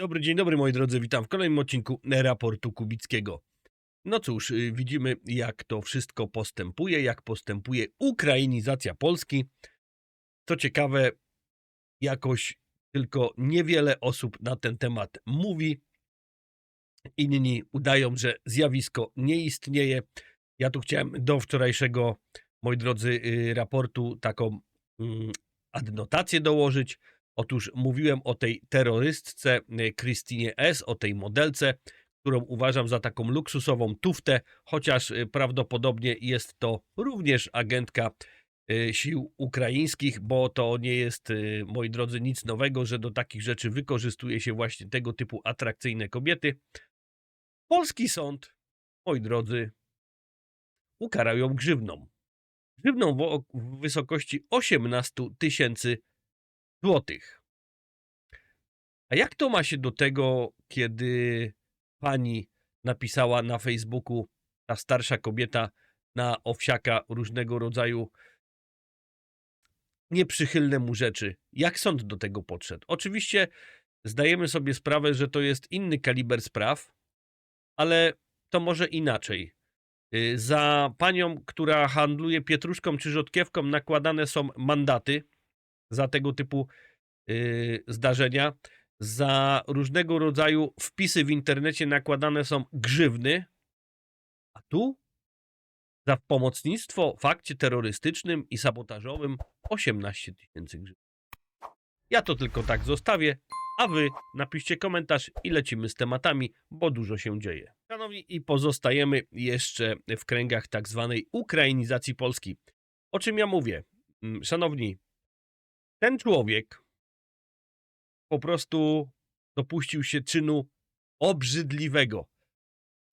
dobry, dzień dobry moi drodzy, witam w kolejnym odcinku raportu Kubickiego. No cóż, y, widzimy jak to wszystko postępuje, jak postępuje ukrainizacja Polski. Co ciekawe, jakoś tylko niewiele osób na ten temat mówi. Inni udają, że zjawisko nie istnieje. Ja tu chciałem do wczorajszego, moi drodzy, y, raportu taką mm, adnotację dołożyć. Otóż mówiłem o tej terrorystce y, Krystynie S., o tej modelce, którą uważam za taką luksusową tuftę, chociaż y, prawdopodobnie jest to również agentka y, sił ukraińskich, bo to nie jest, moi drodzy, nic nowego, że do takich rzeczy wykorzystuje się właśnie tego typu atrakcyjne kobiety. Polski sąd, moi drodzy, ukarał ją grzywną. Grzywną w wysokości 18 tysięcy złotych. A jak to ma się do tego, kiedy pani napisała na Facebooku, ta starsza kobieta, na owsiaka różnego rodzaju nieprzychylne mu rzeczy? Jak sąd do tego podszedł? Oczywiście zdajemy sobie sprawę, że to jest inny kaliber spraw, ale to może inaczej. Y, Za panią, która handluje pietruszką czy rzodkiewką, nakładane są mandaty za tego typu y, zdarzenia. Za różnego rodzaju wpisy w internecie nakładane są grzywny, a tu za pomocnictwo w akcie terrorystycznym i sabotażowym 18 tysięcy grzywny. Ja to tylko tak zostawię, a wy napiszcie komentarz i lecimy z tematami, bo dużo się dzieje. Szanowni, i pozostajemy jeszcze w kręgach tak zwanej ukrainizacji Polski. O czym ja mówię? Mm, Szanowni, ten człowiek po prostu dopuścił się czynu obrzydliwego.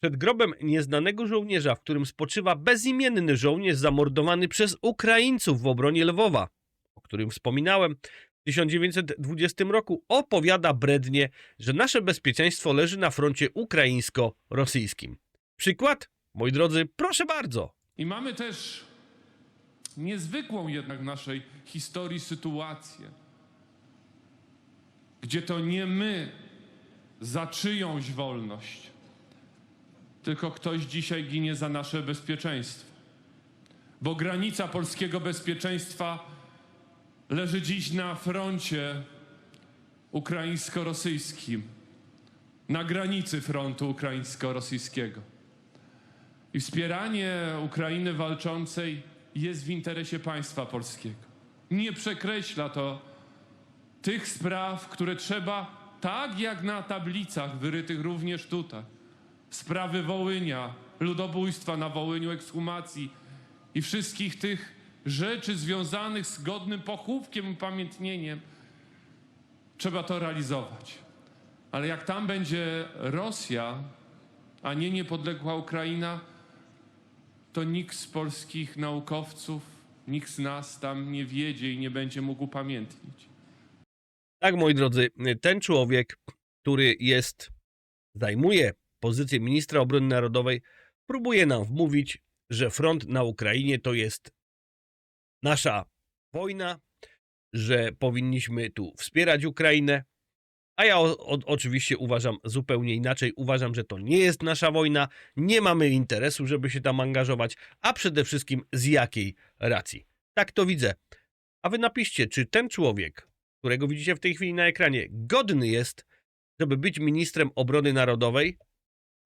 Przed grobem nieznanego żołnierza, w którym spoczywa bezimienny żołnierz zamordowany przez Ukraińców w obronie Lwowa, o którym wspominałem, w 1920 roku opowiada brednie, że nasze bezpieczeństwo leży na froncie ukraińsko-rosyjskim. Przykład? Moi drodzy, proszę bardzo. I mamy też niezwykłą jednak w naszej historii sytuację, gdzie to nie my za czyjąś wolność, tylko ktoś dzisiaj ginie za nasze bezpieczeństwo. Bo granica polskiego bezpieczeństwa leży dziś na froncie ukraińsko-rosyjskim, na granicy frontu ukraińsko-rosyjskiego. I wspieranie Ukrainy walczącej jest w interesie państwa polskiego. Nie przekreśla to tych spraw, które trzeba, tak jak na tablicach wyrytych również tutaj, sprawy Wołynia, ludobójstwa na Wołyniu, ekshumacji i wszystkich tych rzeczy związanych z godnym pochówkiem i pamiętnieniem, trzeba to realizować. Ale jak tam będzie Rosja, a nie niepodległa Ukraina, to nikt z polskich naukowców, nikt z nas tam nie wiedzie i nie będzie mógł upamiętnić. Tak, moi drodzy, ten człowiek, który jest, zajmuje pozycję ministra obrony narodowej, próbuje nam wmówić, że front na Ukrainie to jest nasza wojna, że powinniśmy tu wspierać Ukrainę. A ja o, o, oczywiście uważam zupełnie inaczej. Uważam, że to nie jest nasza wojna, nie mamy interesu, żeby się tam angażować, a przede wszystkim z jakiej racji. Tak to widzę. A wy napiszcie, czy ten człowiek, którego widzicie w tej chwili na ekranie, godny jest, żeby być ministrem obrony narodowej,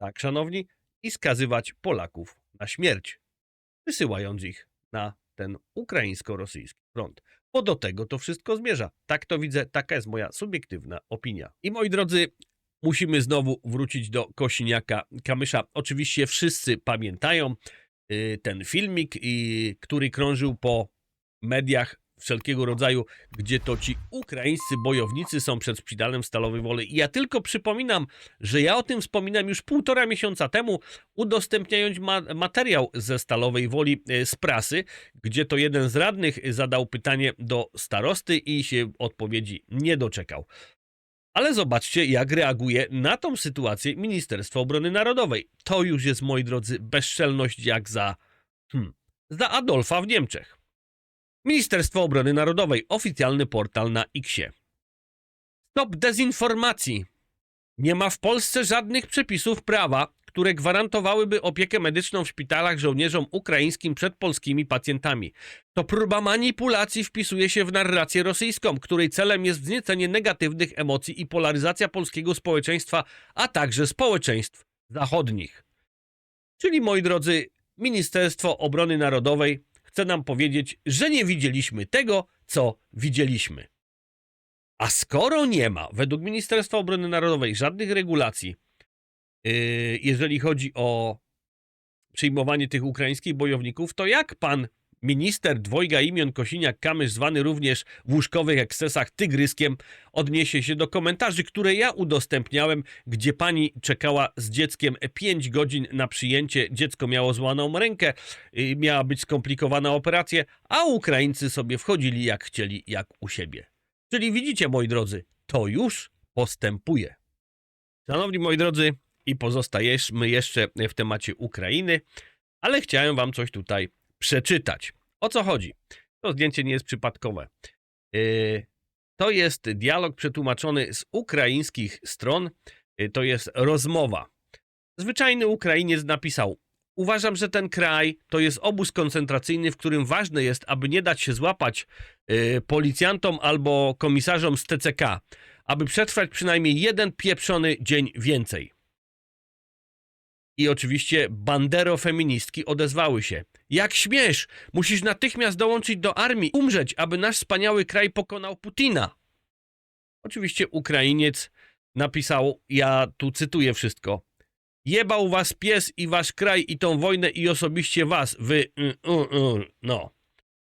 tak szanowni, i skazywać Polaków na śmierć, wysyłając ich na ten ukraińsko-rosyjski front. Bo do tego to wszystko zmierza. Tak to widzę, taka jest moja subiektywna opinia. I moi drodzy, musimy znowu wrócić do Kosiniaka Kamysza. Oczywiście wszyscy pamiętają y, ten filmik, y, który krążył po mediach wszelkiego rodzaju, gdzie to ci ukraińscy bojownicy są przed szpitalem Stalowej Woli. I ja tylko przypominam, że ja o tym wspominam już półtora miesiąca temu, udostępniając ma materiał ze Stalowej Woli e, z prasy, gdzie to jeden z radnych zadał pytanie do starosty i się odpowiedzi nie doczekał. Ale zobaczcie, jak reaguje na tą sytuację Ministerstwo Obrony Narodowej. To już jest, moi drodzy, bezczelność jak za, hmm, za Adolfa w Niemczech. Ministerstwo Obrony Narodowej, oficjalny portal na Xie. Stop dezinformacji. Nie ma w Polsce żadnych przepisów prawa, które gwarantowałyby opiekę medyczną w szpitalach żołnierzom ukraińskim przed polskimi pacjentami. To próba manipulacji wpisuje się w narrację rosyjską, której celem jest wzniecenie negatywnych emocji i polaryzacja polskiego społeczeństwa, a także społeczeństw zachodnich. Czyli, moi drodzy, Ministerstwo Obrony Narodowej chce nam powiedzieć, że nie widzieliśmy tego, co widzieliśmy. A skoro nie ma, według Ministerstwa Obrony Narodowej, żadnych regulacji, yy, jeżeli chodzi o przyjmowanie tych ukraińskich bojowników, to jak pan minister dwojga imion Kosiniak-Kamysz, zwany również w łóżkowych ekscesach tygryskiem, odniesie się do komentarzy, które ja udostępniałem, gdzie pani czekała z dzieckiem 5 godzin na przyjęcie, dziecko miało złaną rękę, yy, miała być skomplikowana operacja, a Ukraińcy sobie wchodzili jak chcieli, jak u siebie. Czyli widzicie, moi drodzy, to już postępuje. Szanowni moi drodzy, i pozostajemy jeszcze w temacie Ukrainy, ale chciałem wam coś tutaj przeczytać. O co chodzi? To zdjęcie nie jest przypadkowe. Yy, To jest dialog przetłumaczony z ukraińskich stron. Yy, To jest rozmowa. Zwyczajny Ukrainiec napisał: Uważam, że ten kraj to jest obóz koncentracyjny, w którym ważne jest, aby nie dać się złapać yy, policjantom albo komisarzom z TCK, aby przetrwać przynajmniej jeden pieprzony dzień więcej. I oczywiście banderofeministki odezwały się. Jak śmiesz! Musisz natychmiast dołączyć do armii, umrzeć, aby nasz wspaniały kraj pokonał Putina. Oczywiście Ukrainiec napisał, ja tu cytuję wszystko. Jebał was pies i wasz kraj i tą wojnę i osobiście was, wy... y, y, y, no.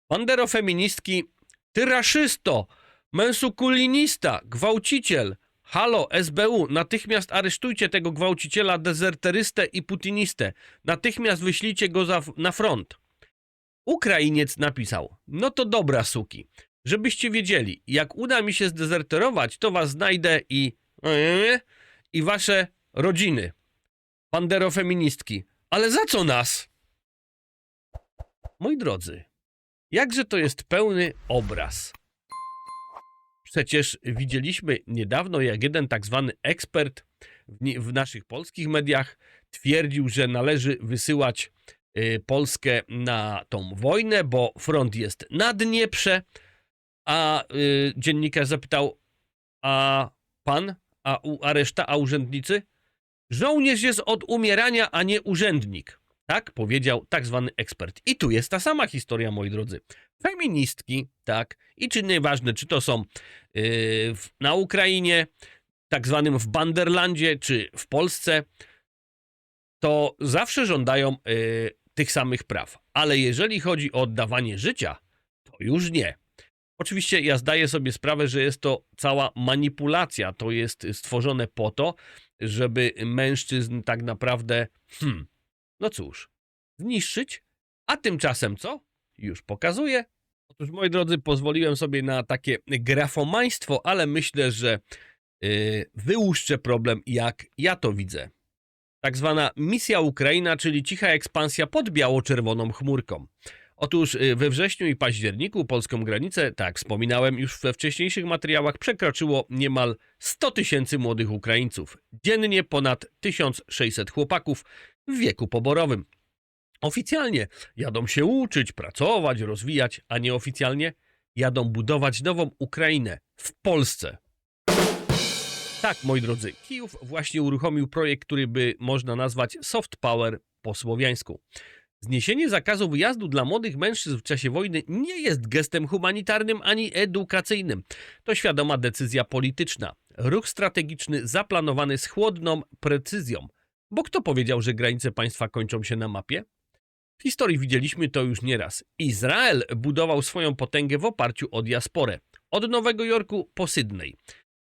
Banderofeministki, ty raszysto, mensukulinista, gwałciciel, Halo, SBU, natychmiast aresztujcie tego gwałciciela, dezerterystę i putinistę. Natychmiast wyślijcie go za, na front. Ukrainiec napisał, no to dobra suki. Żebyście wiedzieli, jak uda mi się zdezerterować, to was znajdę i... i wasze rodziny. Banderofeministki. Ale za co nas? Moi drodzy, jakże to jest pełny obraz. Przecież widzieliśmy niedawno, jak jeden tak zwany ekspert w, naszych polskich mediach twierdził, że należy wysyłać y, Polskę na tą wojnę, bo front jest na Dnieprze, a y, dziennikarz zapytał, a pan, a, a reszta, a urzędnicy? Żołnierz jest od umierania, a nie urzędnik. Tak powiedział tak zwany ekspert. I tu jest ta sama historia, moi drodzy. Feministki, tak, i czy nieważne, czy to są yy, w, na Ukrainie, tak zwanym w Banderlandzie, czy w Polsce, to zawsze żądają yy, tych samych praw. Ale jeżeli chodzi o oddawanie życia, to już nie. Oczywiście ja zdaję sobie sprawę, że jest to cała manipulacja. To jest stworzone po to, żeby mężczyzn tak naprawdę, hmm, no cóż, zniszczyć. A tymczasem co? Już pokazuję. Otóż, moi drodzy, pozwoliłem sobie na takie grafomaństwo, ale myślę, że yy, wyłuszczę problem, jak ja to widzę. Tak zwana misja Ukraina, czyli cicha ekspansja pod biało-czerwoną chmurką. Otóż y, we wrześniu i październiku polską granicę, tak wspominałem już we wcześniejszych materiałach, przekroczyło niemal 100 tysięcy młodych Ukraińców. Dziennie ponad 1600 chłopaków w wieku poborowym. Oficjalnie jadą się uczyć, pracować, rozwijać, a nieoficjalnie jadą budować nową Ukrainę w Polsce. Tak, moi drodzy, Kijów właśnie uruchomił projekt, który by można nazwać soft power po słowiańsku. Zniesienie zakazu wyjazdu dla młodych mężczyzn w czasie wojny nie jest gestem humanitarnym ani edukacyjnym. To świadoma decyzja polityczna. Ruch strategiczny zaplanowany z chłodną precyzją. Bo kto powiedział, że granice państwa kończą się na mapie? W historii widzieliśmy to już nieraz. Izrael budował swoją potęgę w oparciu o diasporę. Od Nowego Jorku po Sydney.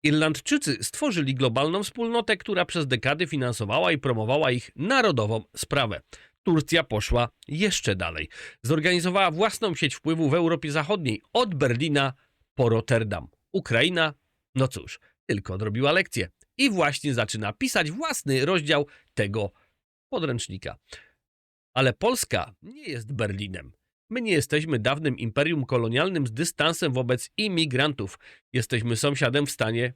Irlandczycy stworzyli globalną wspólnotę, która przez dekady finansowała i promowała ich narodową sprawę. Turcja poszła jeszcze dalej. Zorganizowała własną sieć wpływu w Europie Zachodniej, od Berlina po Rotterdam. Ukraina, no cóż, tylko odrobiła lekcję i właśnie zaczyna pisać własny rozdział tego podręcznika. Ale Polska nie jest Berlinem. My nie jesteśmy dawnym imperium kolonialnym z dystansem wobec imigrantów. Jesteśmy sąsiadem w stanie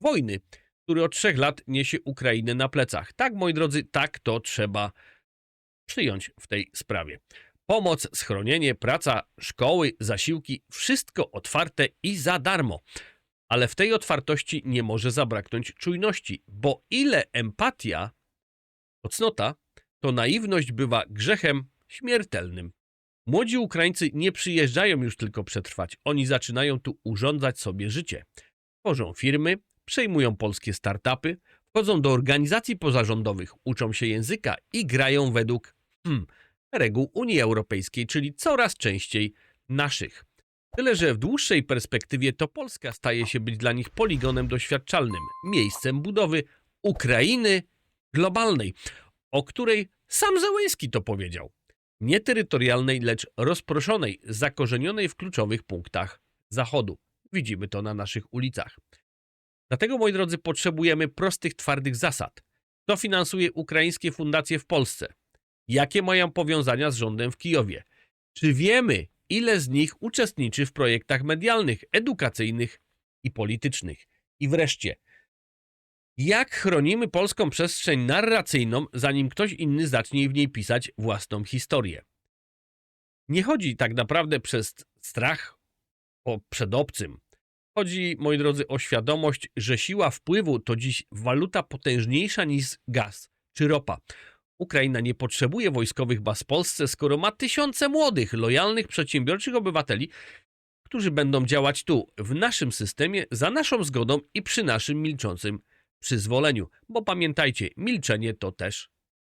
wojny. który od trzech lat niesie Ukrainę na plecach. Tak, moi drodzy, tak to trzeba przyjąć w tej sprawie. Pomoc, schronienie, praca, szkoły, zasiłki wszystko otwarte i za darmo. Ale w tej otwartości nie może zabraknąć czujności, bo ile empatia to cnota, to naiwność bywa grzechem śmiertelnym. Młodzi Ukraińcy nie przyjeżdżają już tylko przetrwać, oni zaczynają tu urządzać sobie życie. Tworzą firmy, przejmują polskie startupy, wchodzą do organizacji pozarządowych, uczą się języka i grają według hmm, reguł Unii Europejskiej, czyli coraz częściej naszych. Tyle, że w dłuższej perspektywie to Polska staje się być dla nich poligonem doświadczalnym, miejscem budowy Ukrainy globalnej, o której sam Zełenski to powiedział. Nie terytorialnej, lecz rozproszonej, zakorzenionej w kluczowych punktach Zachodu. Widzimy to na naszych ulicach. Dlatego, moi drodzy, potrzebujemy prostych, twardych zasad. Kto finansuje ukraińskie fundacje w Polsce? Jakie mają powiązania z rządem w Kijowie? Czy wiemy, ile z nich uczestniczy w projektach medialnych, edukacyjnych i politycznych? I wreszcie, jak chronimy polską przestrzeń narracyjną, zanim ktoś inny zacznie w niej pisać własną historię? Nie chodzi tak naprawdę przez strach o przed obcym. Chodzi, moi drodzy, o świadomość, że siła wpływu to dziś waluta potężniejsza niż gaz czy ropa. Ukraina nie potrzebuje wojskowych baz w Polsce, skoro ma tysiące młodych, lojalnych, przedsiębiorczych obywateli, którzy będą działać tu, w naszym systemie, za naszą zgodą i przy naszym milczącym przyzwoleniu. Bo pamiętajcie, milczenie to też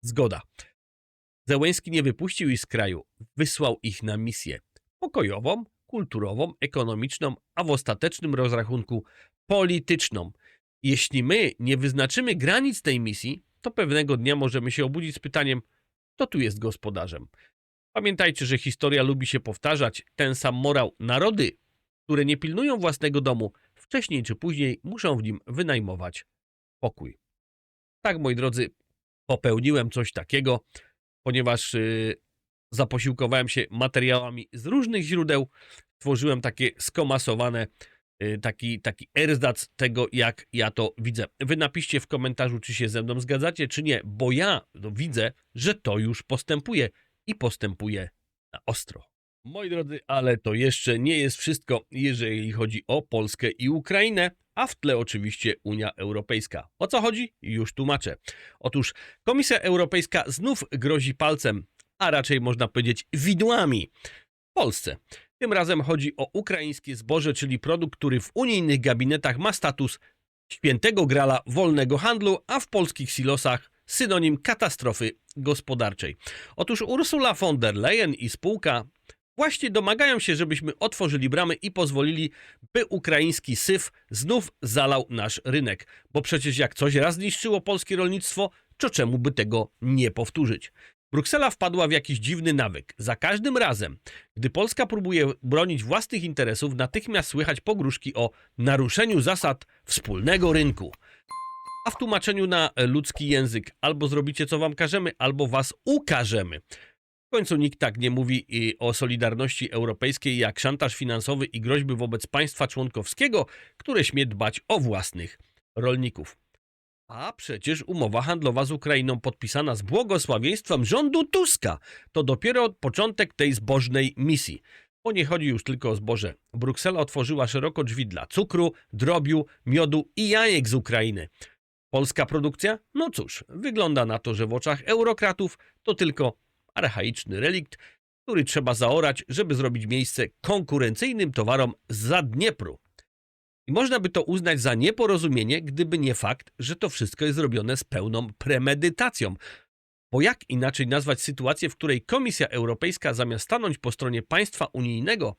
zgoda. Zełenski nie wypuścił ich z kraju, wysłał ich na misję pokojową, kulturową, ekonomiczną, a w ostatecznym rozrachunku polityczną. Jeśli my nie wyznaczymy granic tej misji, to pewnego dnia możemy się obudzić z pytaniem, kto tu jest gospodarzem. Pamiętajcie, że historia lubi się powtarzać. Ten sam morał narody, które nie pilnują własnego domu, wcześniej czy później muszą w nim wynajmować pokój. Tak, moi drodzy, popełniłem coś takiego, ponieważ yy, zaposiłkowałem się materiałami z różnych źródeł, tworzyłem takie skomasowane, taki, taki erzac tego, jak ja to widzę. Wy napiszcie w komentarzu, czy się ze mną zgadzacie, czy nie, bo ja no, widzę, że to już postępuje i postępuje na ostro. Moi drodzy, ale to jeszcze nie jest wszystko, jeżeli chodzi o Polskę i Ukrainę, a w tle oczywiście Unia Europejska. O co chodzi? Już tłumaczę. Otóż Komisja Europejska znów grozi palcem, a raczej można powiedzieć widłami Polsce. Tym razem chodzi o ukraińskie zboże, czyli produkt, który w unijnych gabinetach ma status świętego grala wolnego handlu, a w polskich silosach synonim katastrofy gospodarczej. Otóż Ursula von der Leyen i spółka właśnie domagają się, żebyśmy otworzyli bramy i pozwolili, by ukraiński syf znów zalał nasz rynek. Bo przecież jak coś raz zniszczyło polskie rolnictwo, to czemu by tego nie powtórzyć? Bruksela wpadła w jakiś dziwny nawyk. Za każdym razem, gdy Polska próbuje bronić własnych interesów, natychmiast słychać pogróżki o naruszeniu zasad wspólnego rynku. A w tłumaczeniu na ludzki język albo zrobicie co wam każemy, albo was ukażemy. W końcu nikt tak nie mówi o solidarności europejskiej jak szantaż finansowy i groźby wobec państwa członkowskiego, które śmie dbać o własnych rolników. A przecież umowa handlowa z Ukrainą podpisana z błogosławieństwem rządu Tuska to dopiero początek tej zbożnej misji. Bo nie chodzi już tylko o zboże. Bruksela otworzyła szeroko drzwi dla cukru, drobiu, miodu i jajek z Ukrainy. Polska produkcja? No cóż, wygląda na to, że w oczach eurokratów to tylko archaiczny relikt, który trzeba zaorać, żeby zrobić miejsce konkurencyjnym towarom za Dniepru. I można by to uznać za nieporozumienie, gdyby nie fakt, że to wszystko jest zrobione z pełną premedytacją. Bo jak inaczej nazwać sytuację, w której Komisja Europejska zamiast stanąć po stronie państwa unijnego,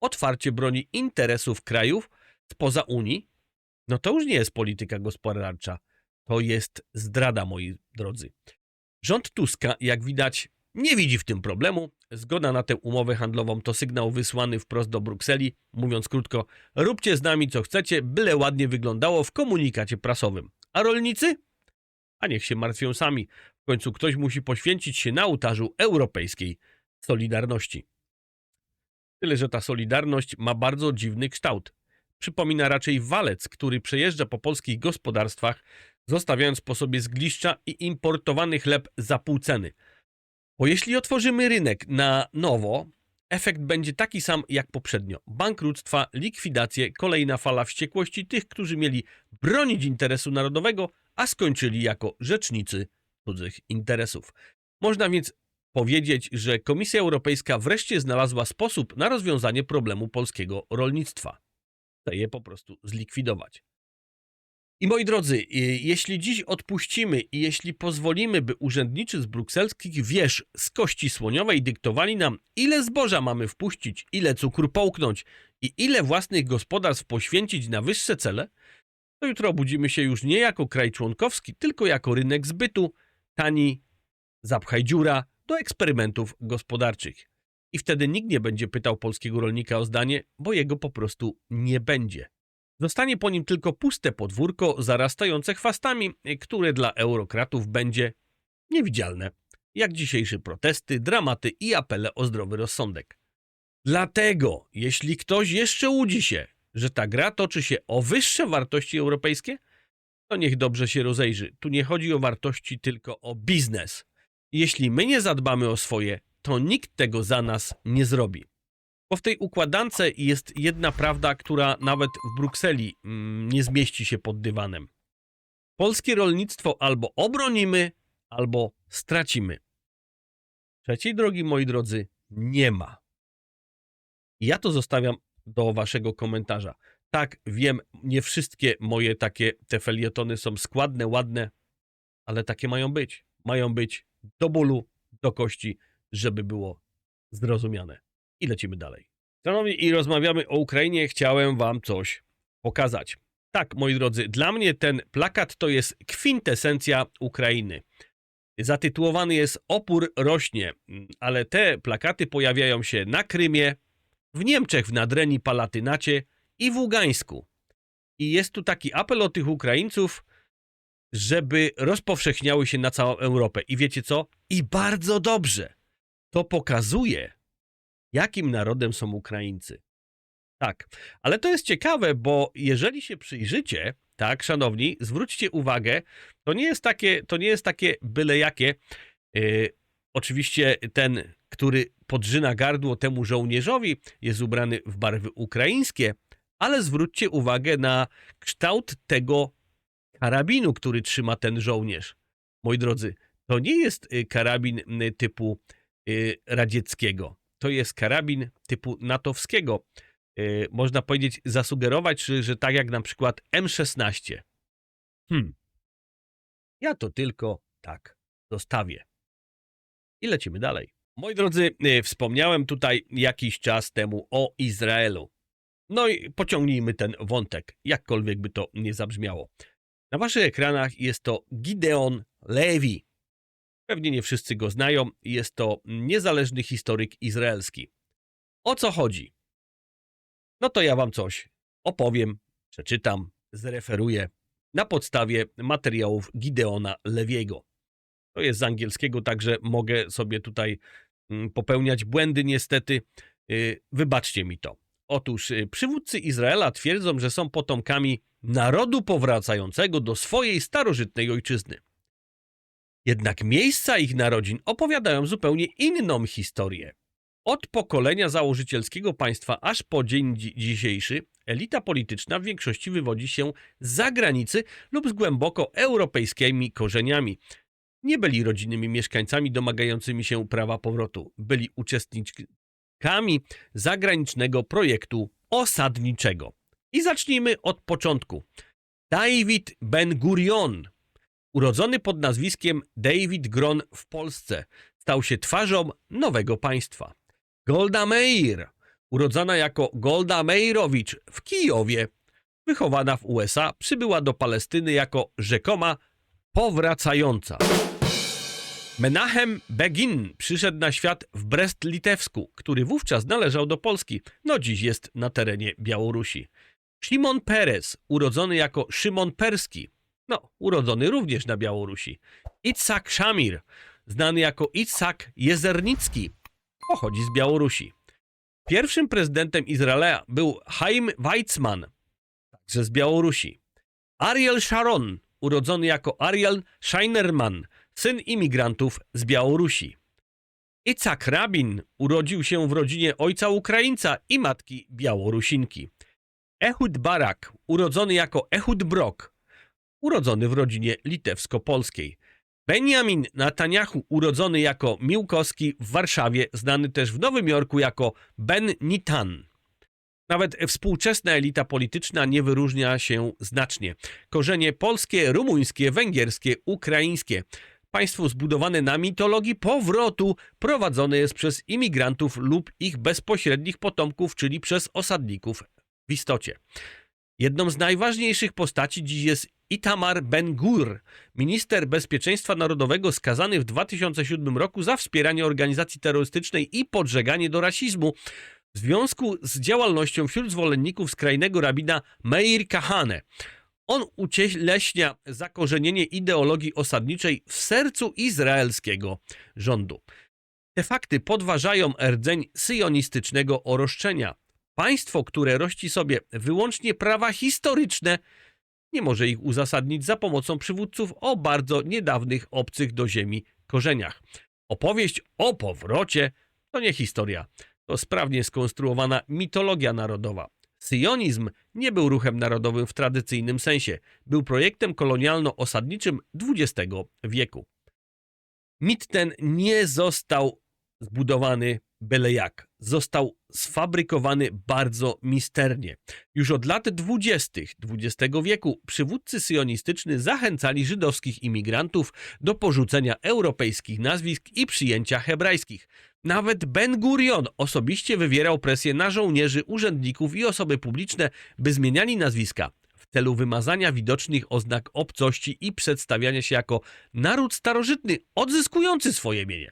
otwarcie broni interesów krajów spoza Unii? No to już nie jest polityka gospodarcza. To jest zdrada, moi drodzy. Rząd Tuska, jak widać, nie widzi w tym problemu. Zgoda na tę umowę handlową to sygnał wysłany wprost do Brukseli. Mówiąc krótko, róbcie z nami co chcecie, byle ładnie wyglądało w komunikacie prasowym. A rolnicy? A niech się martwią sami. W końcu ktoś musi poświęcić się na ołtarzu europejskiej solidarności. Tyle, że ta solidarność ma bardzo dziwny kształt. przypomina raczej walec, który przejeżdża po polskich gospodarstwach, zostawiając po sobie zgliszcza i importowany chleb za pół ceny. Bo jeśli otworzymy rynek na nowo, efekt będzie taki sam jak poprzednio. Bankructwa, likwidacje, kolejna fala wściekłości tych, którzy mieli bronić interesu narodowego, a skończyli jako rzecznicy cudzych interesów. Można więc powiedzieć, że Komisja Europejska wreszcie znalazła sposób na rozwiązanie problemu polskiego rolnictwa. Chce je po prostu zlikwidować. I moi drodzy, y, jeśli dziś odpuścimy i jeśli pozwolimy, by urzędniczy z brukselskich wież z kości słoniowej dyktowali nam, ile zboża mamy wpuścić, ile cukru połknąć i ile własnych gospodarstw poświęcić na wyższe cele, to jutro obudzimy się już nie jako kraj członkowski, tylko jako rynek zbytu, tani, zapchaj dziura do eksperymentów gospodarczych. I wtedy nikt nie będzie pytał polskiego rolnika o zdanie, bo jego po prostu nie będzie. Zostanie po nim tylko puste podwórko zarastające chwastami, które dla eurokratów będzie niewidzialne, jak dzisiejsze protesty, dramaty i apele o zdrowy rozsądek. Dlatego, jeśli ktoś jeszcze łudzi się, że ta gra toczy się o wyższe wartości europejskie, to niech dobrze się rozejrzy. Tu nie chodzi o wartości, tylko o biznes. Jeśli my nie zadbamy o swoje, to nikt tego za nas nie zrobi. Bo w tej układance jest jedna prawda, która nawet w Brukseli mm, nie zmieści się pod dywanem. Polskie rolnictwo albo obronimy, albo stracimy. Trzeciej drogi, moi drodzy, nie ma. Ja to zostawiam do waszego komentarza. Tak, wiem, nie wszystkie moje takie te felietony są składne, ładne, ale takie mają być. Mają być do bólu, do kości, żeby było zrozumiane. I lecimy dalej. Szanowni, i rozmawiamy o Ukrainie. Chciałem wam coś pokazać. Tak, moi drodzy, dla mnie ten plakat to jest kwintesencja Ukrainy. Zatytułowany jest Opór rośnie, ale te plakaty pojawiają się na Krymie, w Niemczech w Nadrenii Palatynacie i w Ługańsku. I jest tu taki apel od tych Ukraińców, żeby rozpowszechniały się na całą Europę. I wiecie co? I bardzo dobrze. To pokazuje, jakim narodem są Ukraińcy. Tak, ale to jest ciekawe, bo jeżeli się przyjrzycie, tak, szanowni, zwróćcie uwagę, to nie jest takie, to nie jest takie byle jakie. Yy, oczywiście ten, który podrzyna gardło temu żołnierzowi, jest ubrany w barwy ukraińskie, ale zwróćcie uwagę na kształt tego karabinu, który trzyma ten żołnierz. Moi drodzy, to nie jest y, karabin y, typu y, radzieckiego. To jest karabin typu natowskiego. Y, Można powiedzieć, zasugerować, że, że tak jak na przykład M16. Hmm. Ja to tylko tak zostawię. I lecimy dalej. Moi drodzy, y, wspomniałem tutaj jakiś czas temu o Izraelu. No i pociągnijmy ten wątek, jakkolwiek by to nie zabrzmiało. Na waszych ekranach jest to Gideon Levi. Pewnie nie wszyscy go znają. Jest to niezależny historyk izraelski. O co chodzi? No to ja wam coś opowiem, przeczytam, zreferuję na podstawie materiałów Gideona Lewiego. To jest z angielskiego, także mogę sobie tutaj mm, popełniać błędy niestety. Yy, Wybaczcie mi to. Otóż y, przywódcy Izraela twierdzą, że są potomkami narodu powracającego do swojej starożytnej ojczyzny. Jednak miejsca ich narodzin opowiadają zupełnie inną historię. Od pokolenia założycielskiego państwa aż po dzień dzi- dzisiejszy elita polityczna w większości wywodzi się z zagranicy lub z głęboko europejskimi korzeniami. Nie byli rodzinnymi mieszkańcami domagającymi się prawa powrotu. Byli uczestnikami zagranicznego projektu osadniczego. I zacznijmy od początku. David Ben Gurion, urodzony pod nazwiskiem David Gron w Polsce, stał się twarzą nowego państwa. Golda Meir, urodzona jako Golda Meirowicz w Kijowie, wychowana w USA, przybyła do Palestyny jako rzekoma powracająca. Menachem Begin przyszedł na świat w Brest-Litewsku, który wówczas należał do Polski, no dziś jest na terenie Białorusi. Szymon Perez, urodzony jako Szymon Perski, no, urodzony również na Białorusi. Itzhak Szamir, znany jako Itzhak Jezernicki, pochodzi z Białorusi. Pierwszym prezydentem Izraela był Chaim Weizmann, także z Białorusi. Ariel Sharon, urodzony jako Ariel Scheinerman, syn imigrantów z Białorusi. Icak Rabin urodził się w rodzinie ojca Ukraińca i matki Białorusinki. Ehud Barak, urodzony jako Ehud Brok, urodzony w rodzinie litewsko-polskiej. Benjamin Netanyahu, urodzony jako Miłkowski w Warszawie, znany też w Nowym Jorku jako Ben Nitan. Nawet współczesna elita polityczna nie wyróżnia się znacznie. Korzenie polskie, rumuńskie, węgierskie, ukraińskie. Państwo zbudowane na mitologii powrotu prowadzone jest przez imigrantów lub ich bezpośrednich potomków, czyli przez osadników w istocie. Jedną z najważniejszych postaci dziś jest Itamar Ben-Gur, minister bezpieczeństwa narodowego skazany w 2007 roku za wspieranie organizacji terrorystycznej i podżeganie do rasizmu w związku z działalnością wśród zwolenników skrajnego rabina Meir Kahane. On ucieleśnia zakorzenienie ideologii osadniczej w sercu izraelskiego rządu. Te fakty podważają rdzeń syjonistycznego oroszczenia. Państwo, które rości sobie wyłącznie prawa historyczne, nie może ich uzasadnić za pomocą przywódców o bardzo niedawnych obcych do ziemi korzeniach. Opowieść o powrocie to nie historia, to sprawnie skonstruowana mitologia narodowa. Syjonizm nie był ruchem narodowym w tradycyjnym sensie, był projektem kolonialno-osadniczym XX wieku. Mit ten nie został zbudowany byle jak. Został sfabrykowany bardzo misternie. Już od lat dwudziestych XX wieku przywódcy syjonistyczni zachęcali żydowskich imigrantów do porzucenia europejskich nazwisk i przyjęcia hebrajskich. Nawet Ben Gurion osobiście wywierał presję na żołnierzy, urzędników i osoby publiczne, by zmieniali nazwiska w celu wymazania widocznych oznak obcości i przedstawiania się jako naród starożytny odzyskujący swoje mienie.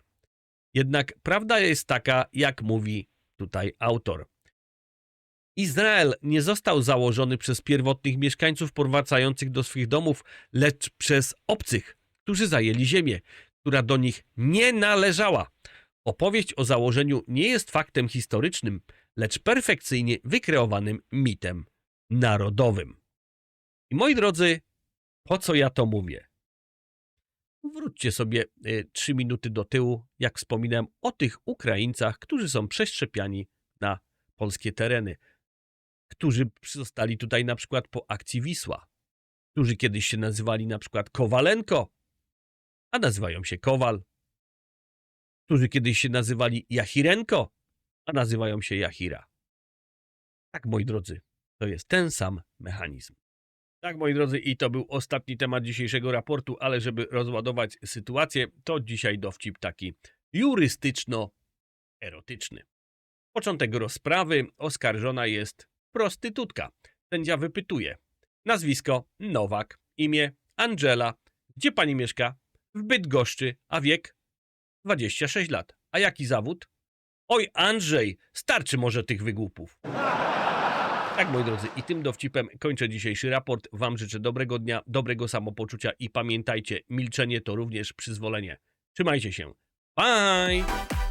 Jednak prawda jest taka, jak mówi tutaj autor. Izrael nie został założony przez pierwotnych mieszkańców powracających do swych domów, lecz przez obcych, którzy zajęli ziemię, która do nich nie należała. Opowieść o założeniu nie jest faktem historycznym, lecz perfekcyjnie wykreowanym mitem narodowym. I moi drodzy, po co ja to mówię? Wróćcie sobie y, trzy minuty do tyłu, jak wspominałem o tych Ukraińcach, którzy są przeszczepiani na polskie tereny, którzy zostali tutaj na przykład po akcji Wisła, którzy kiedyś się nazywali na przykład Kowalenko, a nazywają się Kowal, którzy kiedyś się nazywali Jachirenko, a nazywają się Jachira. Tak, moi drodzy, to jest ten sam mechanizm. Tak, moi drodzy, i to był ostatni temat dzisiejszego raportu, ale żeby rozładować sytuację, to dzisiaj dowcip taki jurystyczno-erotyczny. Początek rozprawy oskarżona jest prostytutka. Sędzia wypytuje. Nazwisko Nowak, imię Angela. Gdzie pani mieszka? W Bydgoszczy, a wiek 26 lat. A jaki zawód? Oj, Andrzej, starczy może tych wygłupów. Tak, moi drodzy, i tym dowcipem kończę dzisiejszy raport. Wam życzę dobrego dnia, dobrego samopoczucia i pamiętajcie, milczenie to również przyzwolenie. Trzymajcie się. Bye!